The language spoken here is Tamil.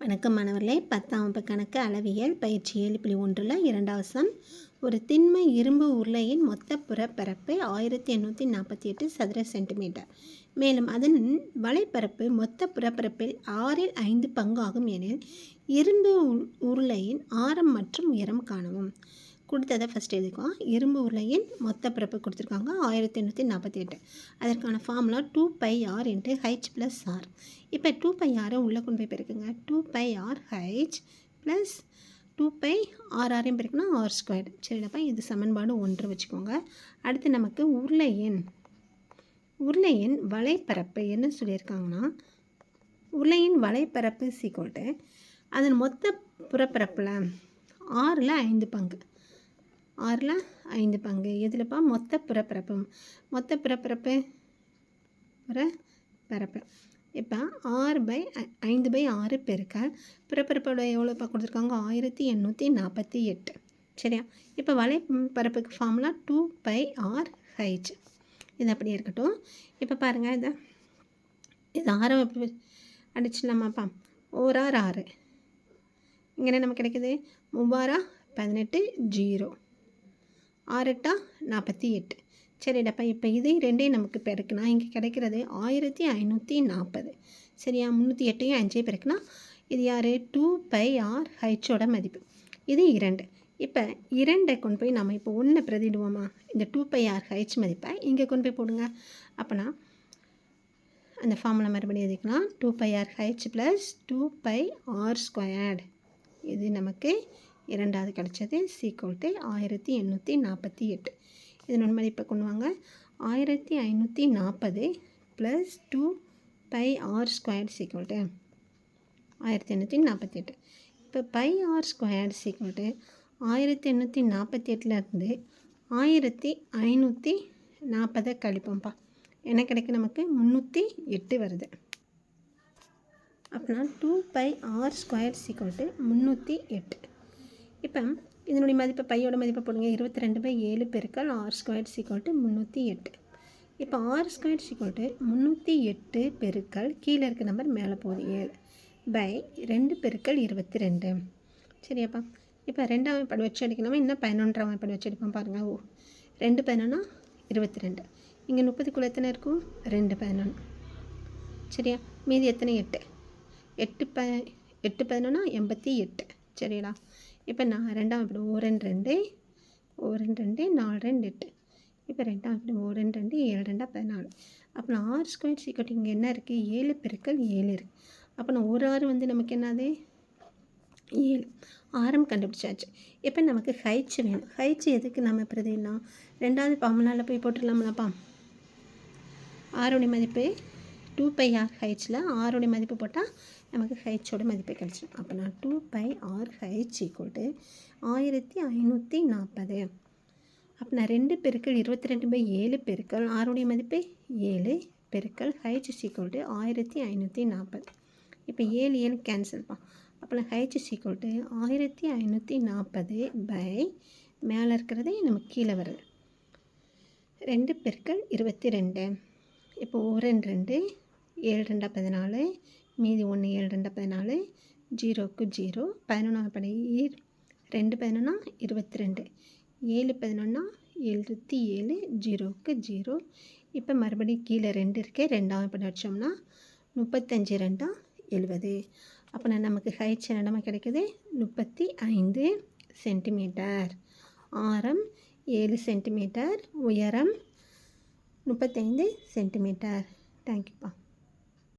வணக்கம் மாணவர்களே. பத்தாம் வகுப்பு கணக்கு அளவியல் பயிற்சி ஏழு புள்ளி ஒன்றில் இரண்டாவது சம். ஒரு திண்ம இரும்பு உருளையின் மொத்த புறப்பரப்பு ஆயிரத்தி எண்ணூற்றி நாற்பத்தி எட்டு சதுர சென்டிமீட்டர். மேலும் அதன் வலைப்பரப்பு மொத்த புறப்பரப்பில் ஆறில் ஐந்து பங்காகும் எனில் இரும்பு உ- உருளையின் ஆரம் மற்றும் உயரம் காணவும். கொடுத்ததை ஃபஸ்ட் எழுதிக்குவோம். இரும்பு உருளையின் மொத்த பரப்பு கொடுத்துருக்காங்க. ஆயிரத்தி எண்ணூற்றி நாற்பத்தி எட்டு. அதற்கான formula two pi r into h plus r இப்போ டூ பை ஆரை உள்ளே கொண்டு போய் பெருக்குங்க. Two pi r h plus two pi r ஆரையும் பெருக்கணும் ஆர் ஸ்கொயர் சரிடாப்பா இது சமன்பாடு ஒன்று வச்சுக்கோங்க. அடுத்து நமக்கு உருளையின் உருளையின் வலைப்பரப்பு என்ன சொல்லியிருக்காங்கன்னா உருளையின் வலைப்பரப்பு சீக்கோட்டு அதன் மொத்த புறப்பரப்பில் ஆறில் ஐந்து பங்கு. ஆறில் ஐந்து பங்கு. எதுலப்பா மொத்த புறப்பரப்பு மொத்த பிறப்பிறப்பு பிற பிறப்பு. இப்போ ஆறு பை ஐ- ஐந்து பை ஆறு பெருக்கால் பிறப்பிறப்போட எவ்வளோப்பா கொடுத்துருக்காங்க? ஆயிரத்தி எண்ணூற்றி நாற்பத்தி எட்டு. சரியா? இப்போ வலை பரப்புக்கு formula two pi r h இது அப்படி இருக்கட்டும். இப்போ பாருங்கள் இதை இது ஆரம் எப்படி அடிச்சிடலாமாப்பா? ஆர் ஆறு இங்கே என்ன நமக்கு கிடைக்குது? மூவாரா பதினெட்டு ஜீரோ. ஆறுட்டா நாற்பத்தி எட்டு. சரிடாப்பா இப்போ இதே ரெண்டே நமக்கு பெருக்குனா இங்கே கிடைக்கிறது ஆயிரத்தி ஐநூற்றி நாற்பது. சரியா? முந்நூற்றி எட்டையும் அஞ்சே பெருக்குனா இது யார்? டூ பை ஆர் ஹைச்சோட மதிப்பு. இது இரண்டு. இப்போ இரண்டை கொண்டு போய் நம்ம இப்போ ஒன்றை பிரதிடுவோமா இந்த டூ பை ஆர் ஹைச் மதிப்பை இங்கே கொண்டு போய் போடுங்க. அப்போனா அந்த ஃபார்முலா மறுபடியும் எதுக்கலாம் two pi r h plus two pi r squared இது நமக்கு இரண்டாவது கிடச்சது சீக்வல் டு ஆயிரத்தி எண்ணூற்றி நாற்பத்தி எட்டு. இதனோட மதிப்பை கொண்டு வாங்க. ஆயிரத்தி ஐநூற்றி நாற்பது plus two pi r square சீக்கோல்ட்டு ஆயிரத்தி எண்ணூற்றி நாற்பத்தி எட்டு. இப்போ பை ஆர் ஸ்கொயர் சீக்கோல்ட்டு ஆயிரத்தி எண்ணூற்றி நாற்பத்தி எட்டுலேருந்து ஆயிரத்தி ஐநூற்றி நாற்பதை கழிப்போம்ப்பா. என்ன கிடைக்கும் நமக்கு? முந்நூற்றி எட்டு வருது. அப்படின்னா டூ பை ஆர் ஸ்கொயர் சீக்கோல்ட்டு முந்நூற்றி எட்டு. இப்போ இதனுடைய மதிப்பை பையோட மதிப்பை போடுங்க. இருபத்தி ரெண்டு பை ஏழு பெருக்கள் ஆர் ஸ்கொயர் சீக்வல் முந்நூற்றி எட்டு. இப்போ ஆர் ஸ்கொயர் சீக்வல் முந்நூற்றி எட்டு பெருக்கள் கீழே இருக்க நம்பர் மேலே போகுது. ஏழு பை ரெண்டு பெருக்கள் இருபத்தி ரெண்டு. சரியாப்பா. இப்போ ரெண்டாம் இப்படி வச்சு அடிக்கலாமா இன்னும் பதினொன்றாம் இப்படி வச்சு அடிப்போம் பாருங்கள் ஓ ரெண்டு பதினொன்னா இருபத்தி ரெண்டு. இங்கே முப்பதுக்குள்ளே எத்தனை இருக்கும்? ரெண்டு பதினொன்று சரியா? மீதி எத்தனை? எட்டு. எட்டு ப எட்டு பதினொன்னா எண்பத்தி எட்டு. சரிங்களா இப்போ நான் ரெண்டாம் இப்படி ஓ ரெண்டு ரெண்டு ஓ ரெண்டு ரெண்டு நாலு ரெண்டு எட்டு. இப்போ ரெண்டாம் இப்படி ஓ ரெண்டு ரெண்டு ஏழு ரெண்டாக பதினாலு. அப்போ நான் ஆறு ஸ்கொயர் சீக்கிரம் இங்கே என்ன இருக்குது ஏழு பெருக்கள் ஏழு இருக்குது அப்போ நான் ஒரு ஆறு வந்து நமக்கு என்னது? ஏழு. ஆரம் கண்டுபிடிச்சாச்சு. இப்போ நமக்கு ஹைச் வேணும். ஹைச் எதுக்கு நம்ம பிரதிடலாம் ரெண்டாவது பாம்பனால் போய் போட்டுடலாம்லப்பா. ஆறுடைய மதிப்பு டூ பை ஆர் ஹைச்சில் ஆருடைய மதிப்பு போட்டால் நமக்கு ஹைச்சோட மதிப்பு கிடச்சிடும் அப்போ நான் two pi r h equal to ஆயிரத்தி ஐநூற்றி நாற்பது. அப்போ நான் ரெண்டு பெருக்கள் இருபத்தி ரெண்டு பை ஏழு பெருக்கள் ஆறுடைய மதிப்பு ஏழு பெருக்கள் ஹைச் ஈக்குவல் டு ஆயிரத்தி ஐநூற்றி நாற்பது. இப்போ ஏழு ஏழு கேன்சல்ப்பா அப்போ ஹைச் ஈக்குவல் டு ஆயிரத்தி ஐநூற்றி நாற்பது பை மேலே இருக்கிறதே நமக்கு கீழே வருது. ரெண்டு பெருக்கள் இருபத்தி ரெண்டு. இப்போ ஒரு ரெண்டு ரெண்டு ஏழு ரெண்டா பதினாலு மீதி ஒன்று ஏழு ரெண்டா பதினாலு ஜீரோக்கு ஜீரோ பதினொன்றாம் படை ரெண்டு பதினொன்னா இருபத்தி ரெண்டு ஏழு பதினொன்னா எழுபத்தி ஏழு ஜீரோக்கு ஜீரோ. இப்போ மறுபடியும் கீழே ரெண்டு இருக்கே ரெண்டாவது படம் வச்சோம்னா முப்பத்தஞ்சு ரெண்டா எழுபது. அப்போ நான் நமக்கு ஹைட் என்னமா கிடைக்குது? முப்பத்தி ஐந்து சென்டிமீட்டர் ஆரம் ஏழு சென்டிமீட்டர் உயரம் முப்பத்தைந்து சென்டிமீட்டர் தேங்க்யூப்பா